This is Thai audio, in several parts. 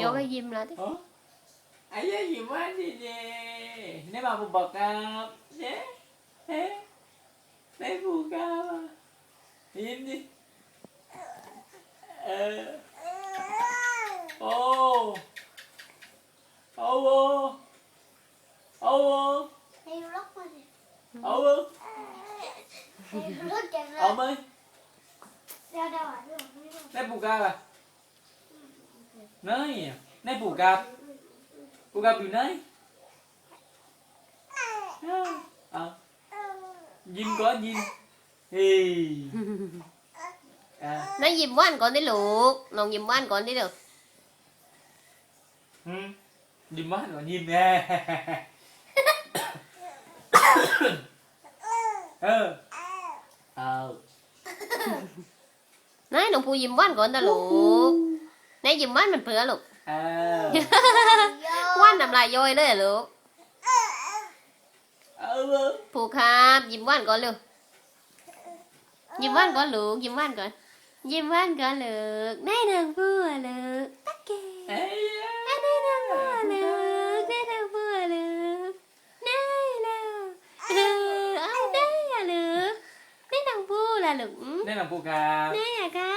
여기 어? 아저씨 뭐하시지? 내 마음 볼까? 예? 예? 내 볼까? 인디 어 어워 어워 어워 어머 내 볼까? ô Ô ô ให้ล็อกมาดิ Ô ô ให้รถจังเลย Ông ơi เดี๋ยวเดี๋ยวเดี๋ยวไม่รู้ Đấy phù cạp à Nơi Đấy phù cạp Phù cạpอยู่ไหน Ờ Nhìn có nhìn Hì À น้ายิ้มว่านก่อนดิลูกน้องยิ้มว่านก่อนดิลูก Ừ. Nhìn mắt nó nhìn nè Ờ Ờ นายน้องภูยิ้มว่า นก่อนนะลูกนายยิ้มว่านมันเผื่อลูก Ờ ว่านน้ำลายย้อยเลยอะลูก Ờ ờ ภูครับยิ้มว่านก่อนเร็วยิ้มว่านก่อนลูกยิ้มว่านก่อนยิ้มว่านก่อนลูกนายน้องภูอะลูกตักเก Ê นายน้องภูอะลูกนายน้องภูอะลูกนายลูกเออเอาได้อะลูกนายน้องภูล่ะลูก Đây là cô cạp นายอะคะ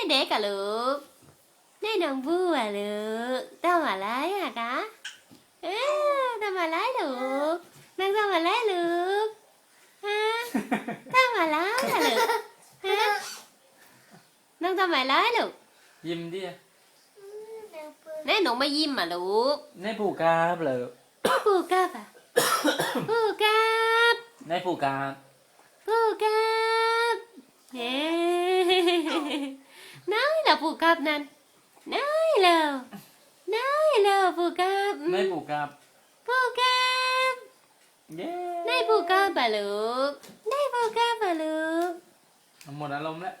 นายเด็กอะลูกนายน้องภูอะลูกทำอะไรอะคะเออทำอะไรลูกนางทำอะไรลูกฮะทำอะไรอะลูกฮะนางทำอะไรลูก Dìm đi à เดี๋ยวเปิดนายหนูมายิ้มอะลูก Này phù cạp là ปูกับอะปูกับ Này phù cạp ปูกับเฮ้ นายล่ะปูกับนั่นนายล่ะนายล่ะปูกับ Này phù cạp ปูกับ Yeah นายปูกับอะลูกนายปูกับอะลูก Một đá lông đấy